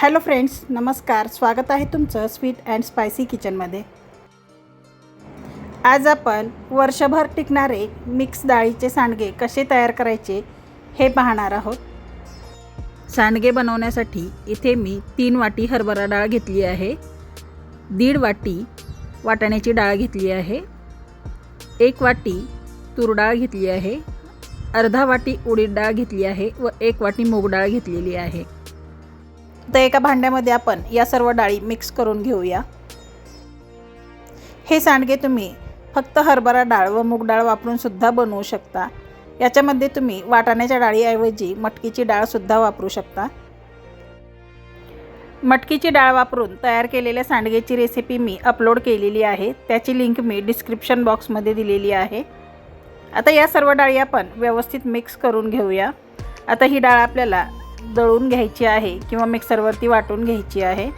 Hello friends नमस्कार. स्वागत आहे तुमचं स्वीट अँड स्पायसी किचनमध्ये. आज आपण वर्षभर टिकणारे मिक्स डाळीचे सांडगे कसे तयार करायचे हे पाहणार आहोत. सांडगे बनवण्यासाठी इथे मी तीन वाटी हरभरा डाळ घेतली आहे. दीड वाटी वाटाण्याची डाळ घेतली आहे. एक वाटी तूर डाळ घेतली आहे. अर्धा वाटी उडीद डाळ घेतली आहे व एक वाटी मूग डाळ घेतलेली आहे. तर एका भांड्यामध्ये आपण या सर्व डाळी मिक्स करून घेऊया. हे सांडगे तुम्ही फक्त हरभरा डाळ व मूग डाळ वापरून सुद्धा बनवू शकता. याच्यामध्ये तुम्ही वाटाण्याच्या डाळीऐवजी मटकीची डाळसुद्धा वापरू शकता. मटकीची डाळ वापरून तयार केलेल्या सांडगेची रेसिपी मी अपलोड केलेली आहे. त्याची लिंक मी डिस्क्रिप्शन बॉक्समध्ये दिलेली आहे. आता या सर्व डाळी आपण व्यवस्थित मिक्स करून घेऊया. आता ही डाळ आपल्याला दळून घ्यायची आहे किंवा मिक्सरवरती वाटून घ्यायची आहे.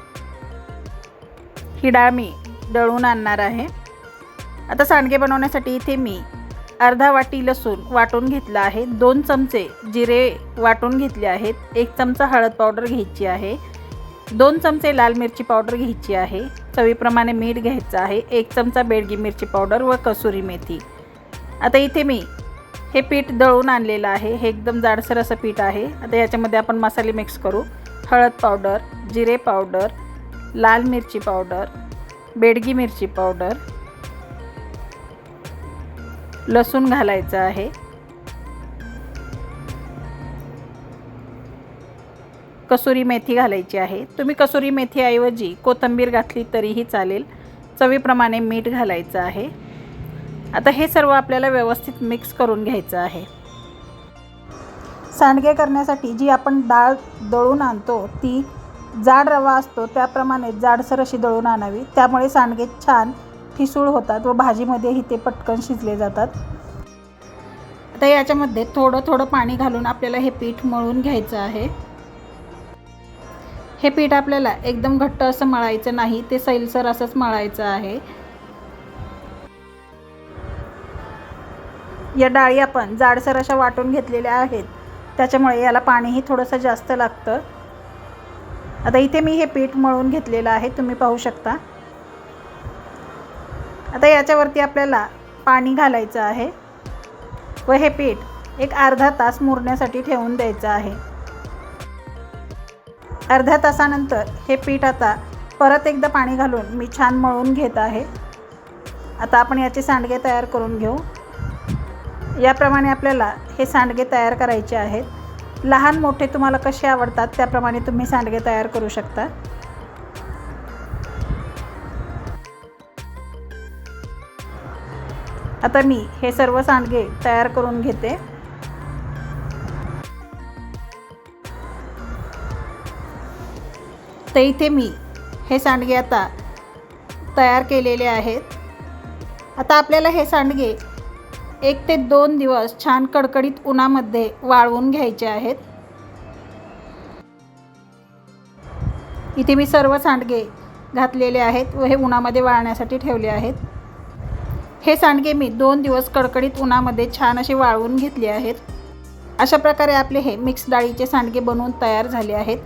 ही डाळ मी दळून आणणार आहे. आता सांडगे बनवण्यासाठी इथे मी अर्धा वाटी लसूण वाटून घेतला आहे. दोन चमचे जिरे वाटून घेतले आहेत. एक चमचा हळद पावडर घ्यायची आहे. दोन चमचे लाल मिरची पावडर घ्यायची आहे. चवीप्रमाणे मीठ घ्यायचं आहे. एक चमचा बेडगी मिरची पावडर व कसुरी मेथी. आता इथे मी हे पीठ दळून आणलेलं आहे. हे एकदम जाडसर असं पीठ आहे. आता याच्यामध्ये आपण मसाले मिक्स करू. हळद पावडर जिरे पावडर लाल मिरची पावडर बेडगी मिरची पावडर लसूण घालायचं आहे. कसुरी मेथी घालायची आहे. तुम्ही कसुरी मेथीऐवजी कोथिंबीर घातली तरीही चालेल. चवीप्रमाणे मीठ घालायचं आहे. आता हे सर्व आपल्याला व्यवस्थित मिक्स करून घ्यायचं आहे. सांडगे करण्यासाठी जी आपण डाळ दळून आणतो ती जाड रवा असतो त्याप्रमाणे जाडसर अशी दळून आणावी. त्यामुळे सांडगे छान ठिसूळ होतात व भाजीमध्येही ते पटकन शिजले जातात. आता याच्यामध्ये थोडं थोडं पाणी घालून आपल्याला हे पीठ मळून घ्यायचं आहे. हे पीठ आपल्याला एकदम घट्ट असं मळायचं नाही ते सैलसर असंच मळायचं आहे. या डाळी आपण जाडसर अशा वाटून घेतलेल्या आहेत. त्याच्यामुळे याला पाणीही थोडंसं जास्त लागतं. आता इथे मी हे पीठ मळून घेतलेलं आहे तुम्ही पाहू शकता. आता याच्यावरती आपल्याला पाणी घालायचं आहे व हे पीठ एक अर्धा तास मुरण्यासाठी ठेवून द्यायचं आहे. अर्ध्या तासानंतर हे पीठ आता परत एकदा पाणी घालून मी छान मळून घेत आहे. आता आपण याचे सांडगे तयार करून घेऊ. याप्रमाणे आपल्याला हे सांडगे तयार करायचे आहेत. लहान मोठे तुम्हाला कसे आवडतात त्याप्रमाणे तुम्ही सांडगे तयार करू शकता. आता मी हे सर्व सांडगे तयार करून घेते. तर इथे मी हे सांडगे आता तयार केलेले आहेत. आता आपल्याला हे सांडगे एक ते दोन दिवस छान कडकडीत उन्हामध्ये वाळवून घ्यायचे आहेत. इथे मी सर्व सांडगे घातलेले आहेत व हे उन्हामध्ये वाळण्यासाठी ठेवले आहेत. हे सांडगे मी दोन दिवस कडकडीत उन्हामध्ये छान असे वाळवून घेतले आहेत. अशा प्रकारे आपले हे मिक्स डाळीचे सांडगे बनवून तयार झाले आहेत.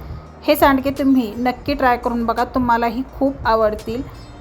हे सांडगे तुम्ही नक्की ट्राय करून बघा तुम्हालाही खूप आवडतील.